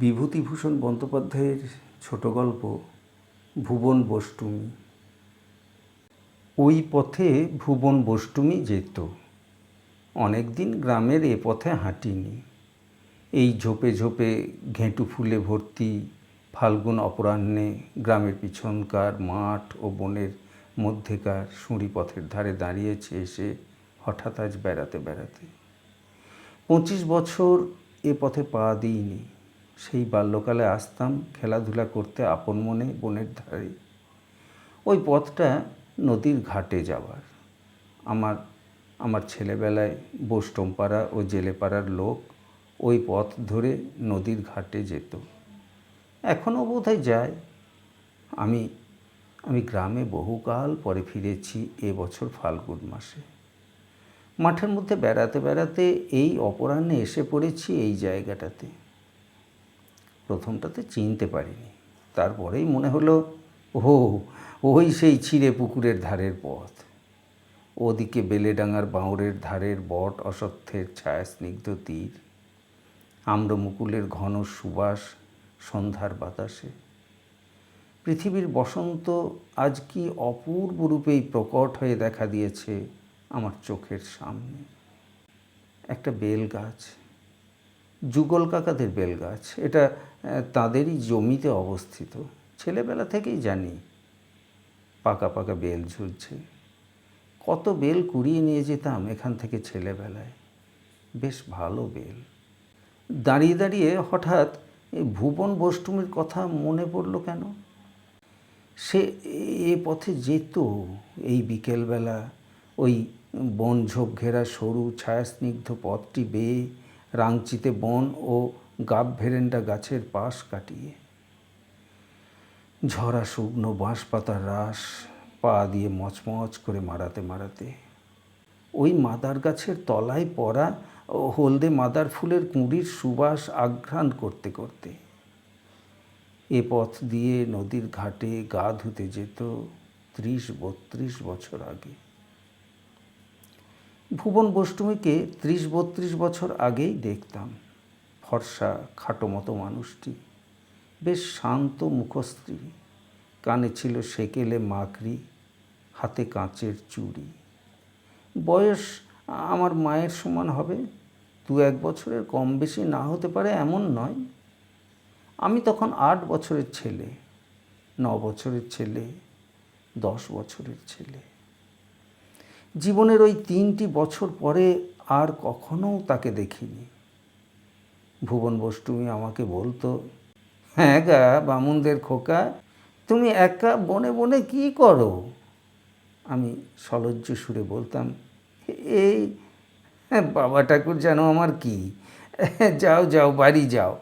বিভূতিভূষণ বন্দ্যোপাধ্যায়ের ছোট গল্প, ভুবন বষ্টুমি ওই পথে ভুবন বষ্টুমি যেত। অনেক দিন গ্রামের এ পথে হাঁটিনি। এই ঝোপে ঝোপে ঘেঁটু ফুলে ভর্তি ফাল্গুন অপরাহ্নে গ্রামের পিছনকার মাঠ ও বনের মধ্যেকার সুঁড়ি পথের ধারে দাঁড়িয়েছে এসে হঠাৎ আজ বেড়াতে বেড়াতে। পঁচিশ বছর এ পথে পা দিইনি। সেই বাল্যকালে আসতাম খেলাধুলা করতে আপন মনে বনের ধারে। ওই পথটা নদীর ঘাটে যাওয়ার। আমার আমার ছেলেবেলায় বোস্টমপাড়া ও জেলেপাড়ার লোক ওই পথ ধরে নদীর ঘাটে যেত। এখনও বোধহয় যায়। আমি আমি গ্রামে বহুকাল পরে ফিরেছি এবছর ফাল্গুন মাসে। মাঠের মধ্যে বেড়াতে বেড়াতে এই অপরাহ্নে এসে পড়েছি এই জায়গাটাতে। প্রথমটাতে চিনতে পারিনি। তারপরেই মনে হলো ও ওই সেই ছিঁড়ে পুকুরের ধারের পথ। ওদিকে বেলেডাঙার বাঁওড়ের ধারের বট অসত্যের ছায়া স্নিগ্ধ তীর। আম্রমুকুলের ঘন সুবাস সন্ধ্যার বাতাসে। পৃথিবীর বসন্ত আজ কি অপূর্ব রূপেই প্রকট হয়ে দেখা দিয়েছে আমার চোখের সামনে। একটা বেল গাছ যুগল কাকাদের বেল গাছ এটা তাদেরই জমিতে অবস্থিত। ছেলেবেলা থেকেই জানি, পাকা পাকা বেল ঝুলছে। কত বেল কুড়িয়ে নিয়ে যেতাম এখান থেকে ছেলেবেলায়। বেশ ভালো বেল। দাঁড়িয়ে দাঁড়িয়ে হঠাৎ এই ভুবন বষ্টমীর কথা মনে পড়ল কেন? সে এ পথে যেত এই বিকেলবেলা, ওই বন ঝোপ ঘেরা সরু ছায়াস্নিগ্ধ পথটি বেয়ে রাংচিতে বন ও গাব ভেরেন্ডা গাছের পাশ কাটিয়ে। ঝরা শুকনো বাঁশ পাতার রাস পা দিয়ে মচমচ করে মারাতে মারাতে। ওই মাদার গাছের তলায় পড়া হলদে মাদার ফুলের কুঁড়ির সুবাস আঘ্রাণ করতে করতে। এ পথ দিয়ে নদীর ঘাটে গা ধুতে যেত ত্রিশ বত্রিশ বছর আগে। ভুবন বষ্টমীকে ত্রিশ বত্রিশ বছর আগেই দেখতাম। ফর্সা, খাটো মতো মানুষটি। বেশ শান্ত মুখশ্রী। কানে ছিল সেকেলে মাকড়ি, হাতে কাঁচের চুড়ি। বয়স আমার মায়ের সমান হবে। দু এক বছরের কম বেশি না হতে পারে এমন নয়। আমি তখন আট বছরের ছেলে, ন বছরের ছেলে, দশ বছরের ছেলে। জীবনের ওই তিনটি বছর পরে আর কখনো তাকে দেখিনি। ভুবন বষ্টুমি আমাকে বলতো হ্যাঁ গা বামুনদের খোকা, তুমি একা বনে বনে কি করো? আমি সলজ্জ সুরে বলতাম, এই বাবা ঠাকুর যেন আমার কি? যাও যাও, বাড়ি যাও,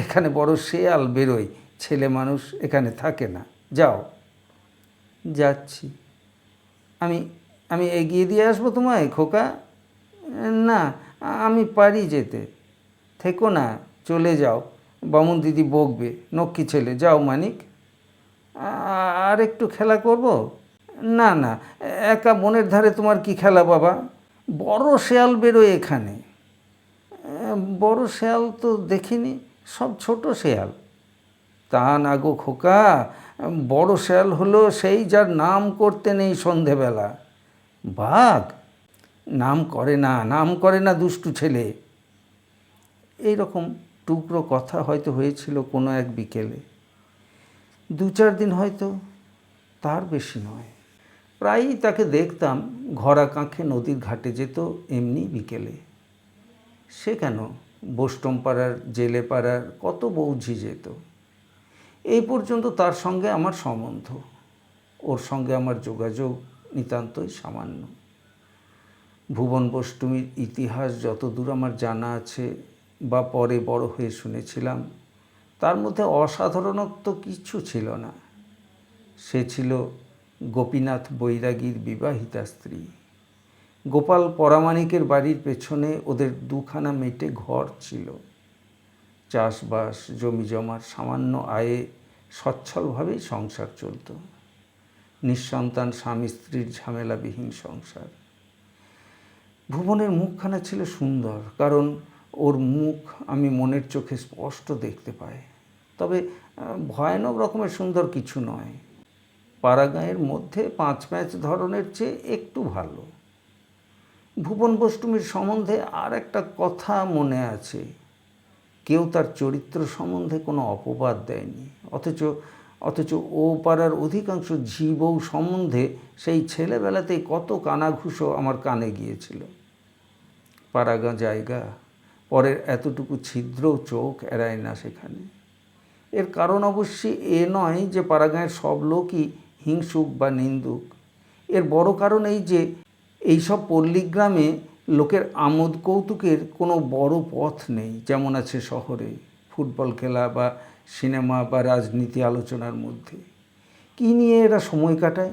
এখানে বড় শেয়াল বেরোয়, ছেলে মানুষ এখানে থাকে না, যাও। যাচ্ছি। আমি আমি এগিয়ে দিয়ে আসব তোমায়, খোকা? না, আমি পারি যেতে। থেকো না, চলে যাও। বামুন দিদি বকবে নক্ষী ছেলে, যাও মানিক। আর একটু খেলা করব? না না, একা বনের ধারে তোমার কি খেলা বাবা? বড় শেয়াল বেরোয় এখানে। বড় শেয়াল তো দেখিনি, সব ছোট শেয়াল। তা না গো খোকা, বড় শেয়াল হলো সেই যার নাম করতে নেই সন্ধেবেলা। বাঘ? নাম করে না, নাম করে না দুষ্টু ছেলে। এই রকম টুকরো কথা হয়তো হয়েছিল কোনো এক বিকেলে। দু চার দিন হয়তো তার বেশি নয়। প্রায়ই তাকে দেখতাম ঘরা কাঁখে নদীর ঘাটে যেত এমনি বিকেলে। সে কেন? বোস্টমপাড়ার জেলেপাড়ার, কত বৌঝি যেত। এই পর্যন্ত তার সঙ্গে আমার সম্বন্ধ। ওর সঙ্গে আমার যোগাযোগ নিতান্তই সামান্য। ভুবন বষ্টমীর ইতিহাস যতদূর আমার জানা আছে বা পরে বড় হয়ে শুনেছিলাম, তার মধ্যে অসাধারণত্ব কিছু ছিল না। সে ছিল গোপীনাথ বৈরাগীর বিবাহিতা স্ত্রী। গোপাল পরামানিকের বাড়ির পেছনে ওদের দুখানা মেটে ঘর ছিল। চাষবাস, জমি জমার সামান্য আয়ে সচ্ছলভাবেই সংসার চলত। নিঃসন্তান স্বামী, স্ত্রীর ঝামেলাবিহীন সংসার। ভুবনের মুখখানা ছিল সুন্দর, কারণ ওর মুখ আমি মনের চোখে স্পষ্ট দেখতে পাই। তবে ভয়ানক রকমের সুন্দর কিছু নয়। পাড়াগাঁয়ের মধ্যে পাঁচ ম্যাচ ধরনের চেয়ে একটু ভালো। ভুবন বষ্টমীর সম্বন্ধে আর একটা কথা মনে আছে। কেউ তার চরিত্র সম্বন্ধে কোনো অপবাদ দেয়নি, অথচ অথচ ও পাড়ার অধিকাংশ বউ সম্বন্ধে সেই ছেলেবেলাতেই কত কানাঘুষো আমার কানে গিয়েছিল। পাড়াগাঁ জায়গা, পরের এতটুকু ছিদ্রও চোখ এড়ায় না সেখানে। এর কারণ অবশ্যই এ নয় যে পাড়াগাঁয়ের সব লোকই হিংসুক বা নিন্দুক। এর বড় কারণ এই যে, এইসব পল্লীগ্রামে লোকের আমোদ কৌতুকের কোনো বড় পথ নেই, যেমন আছে শহরে। ফুটবল খেলা বা সিনেমা বা রাজনীতি আলোচনার মধ্যে। কী নিয়ে এরা সময় কাটায়?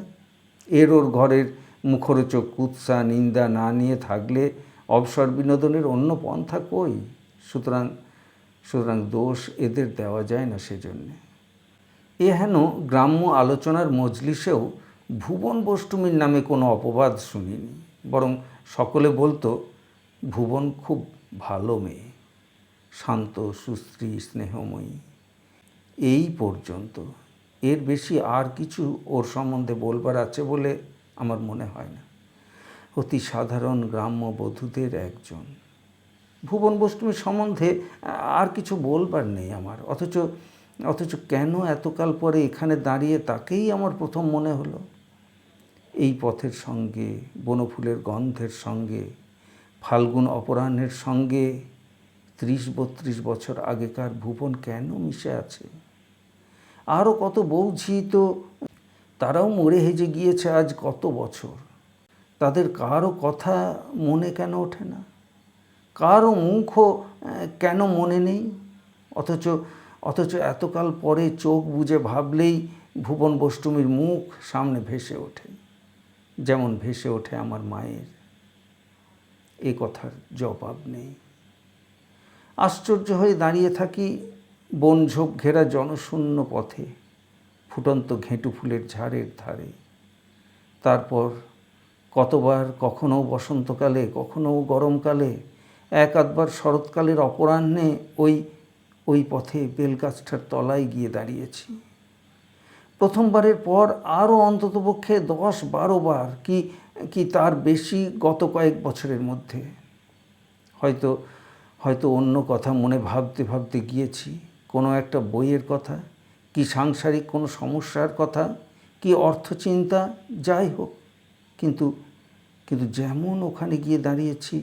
এর ওর ঘরের মুখরোচক কুৎসা, নিন্দা না নিয়ে থাকলে অবসর বিনোদনের অন্য পন্থা কই? সুতরাং সুতরাং দোষ এদের দেওয়া যায় না সেজন্যে। এ হেন গ্রাম্য আলোচনার মজলিসেও ভুবন বষ্টমীর নামে কোনো অপবাদ শুনিনি, বরং সকলে বলতো, ভুবন খুব ভালো মেয়ে। শান্ত সুশ্রী স্নেহময়ী। এই পর্যন্ত। এর বেশি আর কিছু ওর সম্বন্ধে বলবার আছে বলে আমার মনে হয় না। অতি সাধারণ গ্রাম্য বধূদের একজন। ভুবন বষ্টমীর সম্বন্ধে আর কিছু বলবার নেই আমার। অথচ অথচ কেন এতকাল পরে এখানে দাঁড়িয়ে তাকেই আমার প্রথম মনে হলো? এই পথের সঙ্গে, বনফুলের গন্ধের সঙ্গে, ফাল্গুন অপরাহ্নের সঙ্গে, ত্রিশ বত্রিশ বছর আগেকার ভুবন কেন মিশে আছে? আরও কত বৌঝি তো তারাও মরে হেজে গিয়েছে আজ কত বছর। তাদের কারও কথা মনে কেন ওঠে না? কারও মুখও কেন মনে নেই? অথচ অথচ এতকাল পরে চোখ বুজে ভাবলেই ভুবন বষ্টমীর মুখ সামনে ভেসে ওঠে, যেমন ভেসে ওঠে আমার মায়ের। এ কথার জবাব নেই। আশ্চর্য হয়ে দাঁড়িয়ে থাকি বনঝোপ ঘেরা জনশূন্য পথে, ফুটন্ত ঘেঁটু ফুলের ঝাড়ের ধারে। তারপর কতবার কখনো বসন্তকালে কখনো গরমকালে, এক আধবার শরৎকালের অপরাহ্নে ওই ওই পথে বেলগাছটার তলায় গিয়ে দাঁড়িয়েছি। প্রথমবারের পর আরও অন্ততপক্ষে দশ বারো বার কি কি তার বেশি গত কয়েক বছরের মধ্যে। হয়তো হয়তো অন্য কথা মনে ভাবতে ভাবতে গিয়েছি। কোনো একটা বইয়ের কথা, কি সাংসারিক কোনো সমস্যার কথা, কি অর্থচিন্তা, যাই হোক। কিন্তু কিন্তু যেমন ওখানে গিয়ে দাঁড়িয়েছি,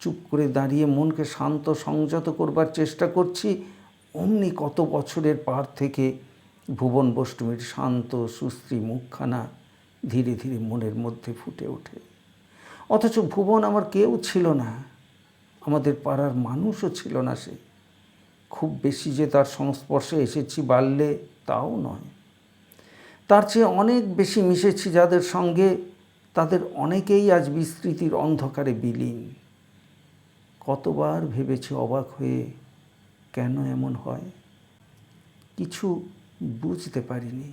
চুপ করে দাঁড়িয়ে মনকে শান্ত, সংযত করবার চেষ্টা করছি, অমনি কত বছরের পার থেকে ভুবন বষ্টমীর শান্ত, সুশ্রী মুখখানা ধীরে ধীরে মনের মধ্যে ফুটে ওঠে। অথচ ভুবন আমার কেউ ছিল না, আমাদের পাড়ার মানুষও ছিল না সে। খুব বেশি যে তার সংস্পর্শে এসেছি বাড়লে তাও নয়। তার চেয়ে অনেক বেশি মিশেছি যাদের সঙ্গে তাদের অনেকেই আজ বিস্তৃতির অন্ধকারে বিলীন। কতবার ভেবেছি অবাক হয়ে কেন এমন হয়? কিছু বুঝতে পারিনি।